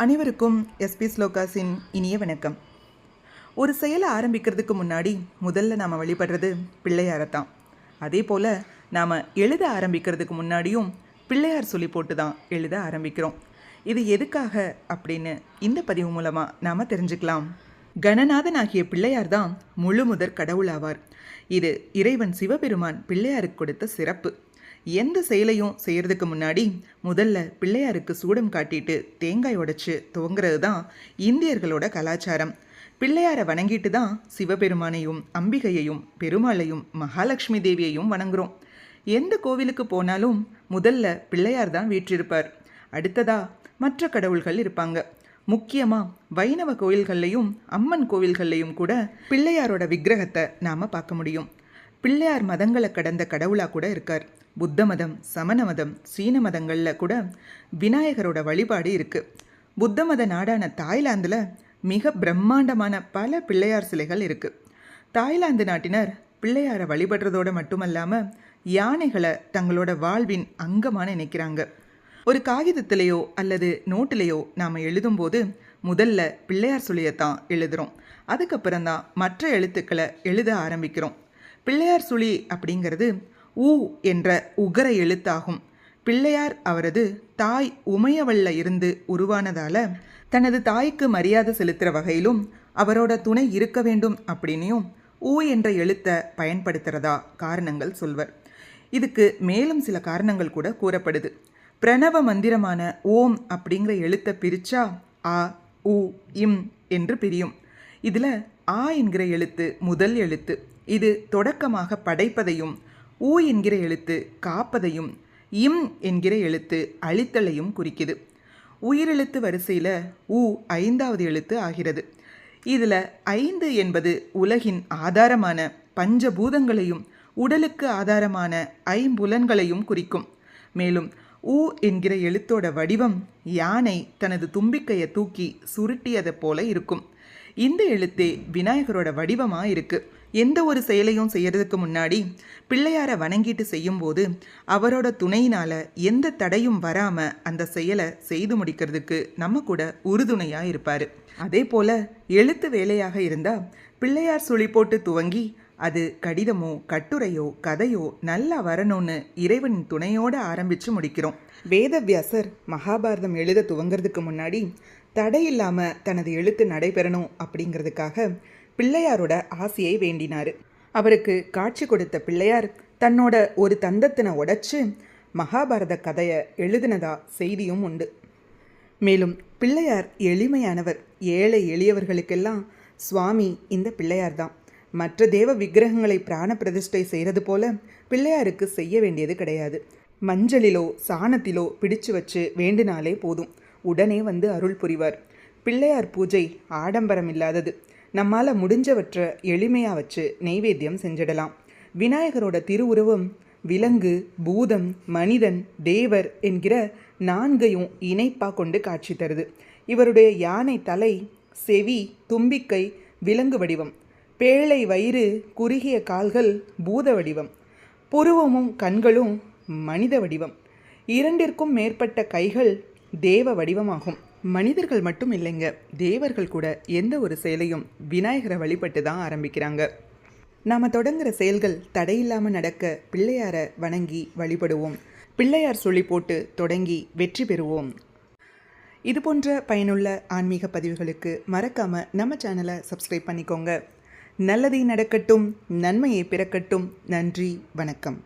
அனைவருக்கும் எஸ்பி ஸ்லோகாஸின் இனிய வணக்கம். ஒரு செயலை ஆரம்பிக்கிறதுக்கு முன்னாடி முதல்ல நாம் வழிபடுறது பிள்ளையாரை தான் அதே போல் நாம் எழுத ஆரம்பிக்கிறதுக்கு முன்னாடியும் பிள்ளையார் சொல்லி போட்டு தான் எழுத ஆரம்பிக்கிறோம். இது எதுக்காக அப்படின்னு இந்த பதிவு மூலமாக நாம் தெரிஞ்சுக்கலாம். கணநாதன் ஆகிய பிள்ளையார் தான் முழு முதற் கடவுளாவார் இது இறைவன் சிவபெருமான் பிள்ளையாருக்கு கொடுத்த சிறப்பு. எந்த செயலையும் செய்கிறதுக்கு முன்னாடி முதல்ல பிள்ளையாருக்கு சூடம் காட்டிட்டு தேங்காய் உடைச்சு துவங்குறது தான் இந்தியர்களோட கலாச்சாரம். பிள்ளையாரை வணங்கிட்டு தான் சிவபெருமானையும் அம்பிகையையும் பெருமாளையும் மகாலட்சுமி தேவியையும் வணங்குறோம். எந்த கோவிலுக்கு போனாலும் முதல்ல பிள்ளையார் தான் வீற்றிருப்பார். அடுத்ததா மற்ற கடவுள்கள் இருப்பாங்க. முக்கியமாக வைணவ கோயில்கள்லையும் அம்மன் கோவில்கள்லையும் கூட பிள்ளையாரோட விக்கிரகத்தை நாம் பார்க்க முடியும். பிள்ளையார் மதங்களை கடந்த கடவுளாக கூட இருக்கார். புத்த மதம் சமண மதம் சீன மதங்களில் கூட விநாயகரோட வழிபாடு இருக்குது புத்த மத நாடான தாய்லாந்தில் மிக பிரம்மாண்டமான பல பிள்ளையார் சிலைகள் இருக்குது தாய்லாந்து நாட்டினர் பிள்ளையாரை வழிபடுறதோடு மட்டுமல்லாமல் யானைகளை தங்களோட வாழ்வின் அங்கமாக நினைக்கிறாங்க ஒரு காகிதத்திலேயோ அல்லது நோட்டிலேயோ நாம் எழுதும்போது முதல்ல பிள்ளையார் சுழியைத்தான் எழுதுகிறோம் அதுக்கப்புறம் தான் மற்ற எழுத்துக்களை எழுத ஆரம்பிக்கிறோம். பிள்ளையார் சுழி அப்படிங்கிறது உ என்ற உகர எழுத்தாகும். பிள்ளையார் அவரது தாய் உமையவல்ல இருந்து உருவானதால தனது தாய்க்கு மரியாதை செலுத்துகிற வகையிலும் அவரோட துணை இருக்க வேண்டும் அப்படின்னும் ஊ என்ற எழுத்தை பயன்படுத்துகிறதா காரணங்கள் சொல்வர். இதுக்கு மேலும் சில காரணங்கள் கூட கூறப்படுது. பிரணவ மந்திரமான ஓம் அப்படிங்கிற எழுத்தை பிரிச்சா ஆ உ இம் என்று பிரியும். இதில் ஆ என்கிற எழுத்து முதல் எழுத்து. இது தொடக்கமாக படைப்பதையும் ஊ என்கிற எழுத்து காப்பதையும் இம் என்கிற எழுத்து அழித்தலையும் குறிக்குது. உயிரெழுத்து வரிசையில் ஊ ஐந்தாவது எழுத்து ஆகிறது. இதில் ஐந்து என்பது உலகின் ஆதாரமான பஞ்சபூதங்களையும் உடலுக்கு ஆதாரமான ஐம்புலன்களையும் குறிக்கும். மேலும் ஊ என்கிற எழுத்தோட வடிவம் யானை தனது தும்பிக்கையை தூக்கி சுருட்டியதை போல இருக்கும். இந்த எழுத்தே விநாயகரோட வடிவமாக இருக்குது எந்த ஒரு செயலையும் செய்யறதுக்கு முன்னாடி பிள்ளையாரை வணங்கிட்டு செய்யும்போது அவரோட துணையினால் எந்த தடையும் வராமல் அந்த செயலை செய்து முடிக்கிறதுக்கு நம்ம கூட உறுதுணையாக இருப்பார். அதே போல் எழுத்து வேலையாக இருந்தால் பிள்ளையார் சுழி போட்டு துவங்கி அது கடிதமோ கட்டுரையோ கதையோ நல்லா வரணும்னு இறைவன் துணையோடு ஆரம்பித்து முடிக்கிறோம். வேதவியாசர் மகாபாரதம் எழுத துவங்கிறதுக்கு முன்னாடி தடை இல்லாமல் தனது எழுத்து நடைபெறணும் அப்படிங்கிறதுக்காக பிள்ளையாரோட ஆசையை வேண்டினார். அவருக்கு காட்சி கொடுத்த பிள்ளையார் தன்னோட ஒரு தந்தத்தினை உடைச்சு மகாபாரத கதையை எழுதினதா செய்தியும் உண்டு. மேலும் பிள்ளையார் எளிமையானவர். ஏழை எளியவர்களுக்கெல்லாம் சுவாமி இந்த பிள்ளையார் தான். மற்ற தேவ விக்கிரகங்களை பிராண பிரதிஷ்டை செய்கிறது போல பிள்ளையாருக்கு செய்ய வேண்டியது கிடையாது. மஞ்சளிலோ சாணத்திலோ பிடிச்சு வச்சு வேண்டினாலே போதும். உடனே வந்து அருள் புரிவார். பிள்ளையார் பூஜை ஆடம்பரம் இல்லாதது. நம்மால் முடிஞ்சவற்றை எளிமையாக வச்சு நெய்வேத்தியம் செஞ்சிடலாம். விநாயகரோட திருவுருவம் விலங்கு பூதம் மனிதன் தேவர் என்கிற நான்கையும் இணைப்பாக கொண்டு காட்சி தருது. இவருடைய யானை தலை செவி தும்பிக்கை விலங்கு வடிவம் பேழை வயிறு குறுகிய கால்கள் பூத வடிவம் புருவமும் கண்களும் மனித வடிவம் இரண்டிற்கும் மேற்பட்ட கைகள் தேவ வடிவமாகும். மனிதர்கள் மட்டும் இல்லைங்க. தேவர்கள் கூட எந்த ஒரு செயலையும் விநாயகரை வழிபட்டு தான் ஆரம்பிக்கிறாங்க. நாம் தொடங்குற செயல்கள் தடையில்லாமல் நடக்க பிள்ளையாரை வணங்கி வழிபடுவோம். பிள்ளையார் சொல்லி போட்டு தொடங்கி வெற்றி பெறுவோம். இது போன்ற பயனுள்ள ஆன்மீக பதிவுகளுக்கு மறக்காமல் நம்ம சேனலை சப்ஸ்கிரைப் பண்ணிக்கோங்க. நல்லதே நடக்கட்டும் நன்மையை பிறக்கட்டும். நன்றி வணக்கம்.